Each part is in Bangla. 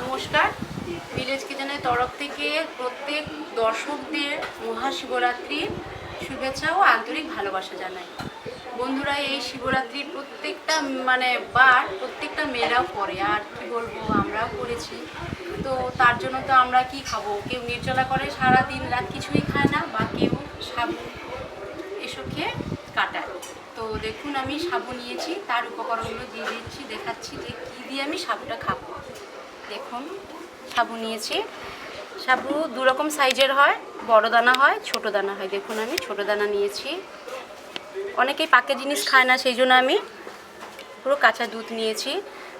নমস্কার। ভিলেজ কিচেনের তরফ থেকে প্রত্যেক দর্শকদের মহাশিবরাত্রির শুভেচ্ছা ও আন্তরিক ভালোবাসা জানাই। বন্ধুরা, এই শিবরাত্রির প্রত্যেকটা মানে বার, প্রত্যেকটা মেয়েরাও করে আর কি বলব, আমরাও করেছি। তো তার জন্য তো আমরা কি খাব? কেউ নির্জলা করে সারা দিন রাত কিছুই খায় না, বা কেউ সাবু, এসব খেয়ে কাটায়। তো দেখুন, আমি সাবু নিয়েছি, তার উপকরণগুলো দিয়ে দিচ্ছি, দেখাচ্ছি যে কী দিয়ে আমি সাবুটা খাব। দেখুন, সাবু নিয়েছি। সাবু দু রকম সাইজের হয়, বড় দানা হয়, ছোট দানা হয়। দেখুন আমি, ছোট দানা নিয়েছি। অনেকেই পাকে জিনিস খায় না, সেই জন্য আমি পুরো কাঁচা দুধ নিয়েছি।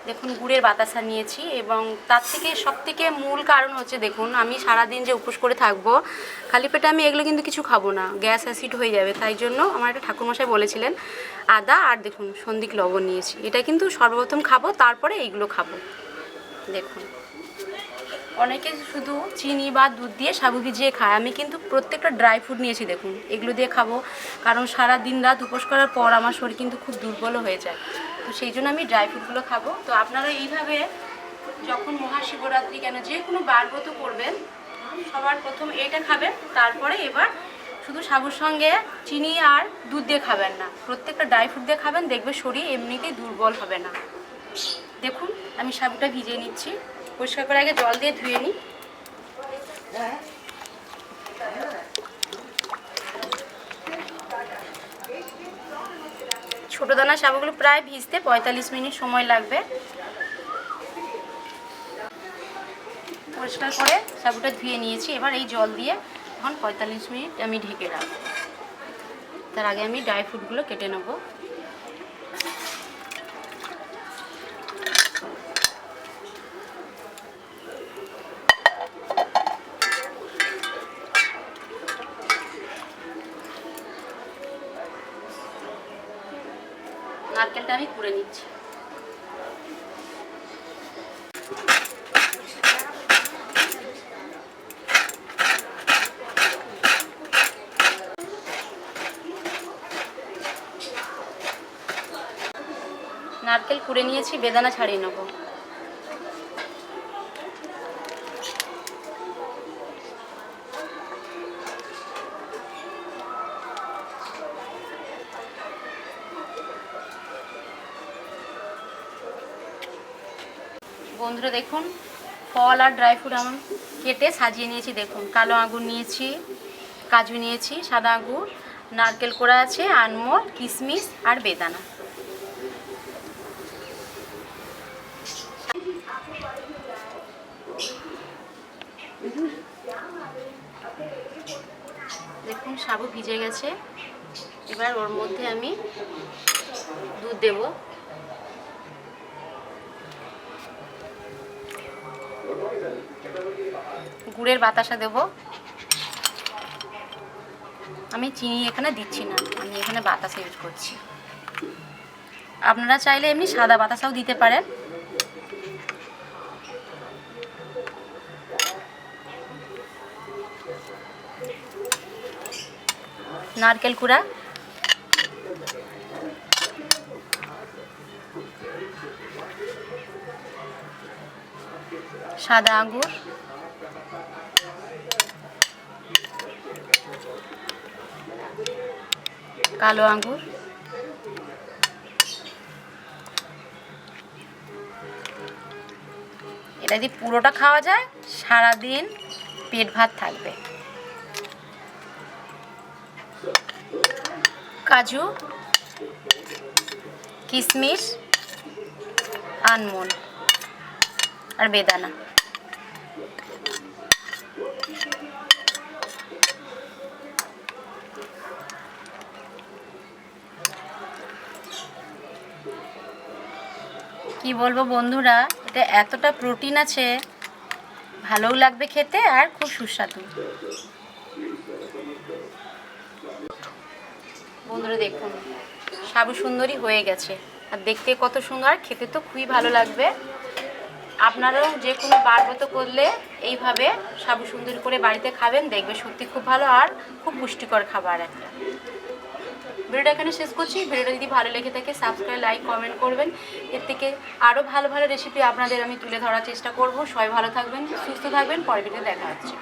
দেখুন, গুড়ের বাতাসা নিয়েছি এবং তার থেকে সব থেকে মূল কারণ হচ্ছে, দেখুন, আমি সারাদিন যে উপোস করে থাকব, খালি পেটে আমি এগুলো কিন্তু কিছু খাব না। গ্যাস অ্যাসিড হয়ে যাবে, তাই জন্য আমার একটা ঠাকুরমশাই বলেছিলেন, আদা আর দেখুন সন্দিক লবণ নিয়েছি। এটা কিন্তু সর্বপ্রথম খাব, তারপরে এইগুলো খাব। দেখুন। অনেকে শুধু চিনি বা দুধ দিয়ে সাবু ভিজিয়ে খায়। আমি কিন্তু প্রত্যেকটা ড্রাই ফ্রুট নিয়েছি, দেখুন। এগুলো দিয়ে খাব। কারণ সারা দিন রাত উপোস করার পর আমার শরীর কিন্তু খুব দুর্বল হয়ে যায়। তো সেই জন্য আমি ড্রাই ফ্রুটগুলো খাব। তো আপনারা এইভাবে যখন মহাশিবরাত্রি কেন যে কোনো বারব্রত করবেন, সবার প্রথম এটা খাবেন, তারপরে এবার শুধু সাবুর সঙ্গে চিনি আর দুধ দিয়ে খাবেন না। প্রত্যেকটা ড্রাই ফ্রুট দিয়ে খাবেন, দেখবে শরীর এমনিতেই দুর্বল হবে না। দেখুন, আমি সাবুটা ভিজিয়ে নিচ্ছি। পরিষ্কার করে আগে জল দিয়ে ধুয়ে নিই। ছোটো দানা সাবুগুলো প্রায় ভিজতে পঁয়তাল্লিশ মিনিট সময় লাগবে। পরিষ্কার করে সাবুটা ধুয়ে নিয়েছি। এবার এই জল দিয়ে এখন পঁয়তাল্লিশ মিনিট আমি ঢেকে রাখব। তার আগে আমি ড্রাই ফ্রুটগুলো কেটে নেব। নারকেলটা আমি কুড়ে নিচ্ছি। নারকেল কুড়ে নিয়েছি বেদানা ছাড়িয়ে নেব। বন্ধুরা দেখুন, ফল আর ড্রাই ফ্রুট আমি কেটে সাজিয়ে নিয়েছি, দেখুন। কালো আঙুর নিয়েছি, কাজু নিয়েছি, সাদা আঙুর নারকেল কোড়া আছে, আনমোল কিশমিশ আর বেদানা। দেখুন সাবু ভিজে গেছে। এবার ওর মধ্যে আমি দুধ দেবো। গুড়ের বাতাসা দেব। আমি চিনি এখানে দিচ্ছি না, আমি এখানে বাতাসা ইউজ করছি। আপনারা চাইলে এমনি সাদা বাতাসাও দিতে পারেন। নারকেল কুড়া। সাদা আঙ্গুর। কালো আঙ্গুর। এটা যদি পুরোটা খাওয়া যায়, সারাদিন পেট ভাত থাকবে। কাজু কিশমিশ আনমোল আর বেদানা। কি বলব বন্ধুরা, এটা এতটা প্রোটিন আছে, ভালোও লাগবে খেতে আর খুব সুস্বাদু। বন্ধুরা দেখুন, সাবু সুন্দরী হয়ে গেছে। আর দেখতে কত সুন্দর, খেতে তো খুবই ভালো লাগবে। আপনারাও যে কোনো বারবত করলে এইভাবে সাবু সুন্দর করে বাড়িতে খাবেন, দেখবে সত্যি খুব ভালো আর খুব পুষ্টিকর খাবার একটা। ভিডিওটা এখানে শেষ করছি। ভিডিওটা যদি ভালো লেগে থাকে সাবস্ক্রাইব লাইক কমেন্ট করবেন। এর থেকে আরও ভালো ভালো রেসিপি আপনাদের আমি তুলে ধরার চেষ্টা করব। সবাই ভালো থাকবেন, সুস্থ থাকবেন। পরের ভিডিও দেখা হচ্ছে।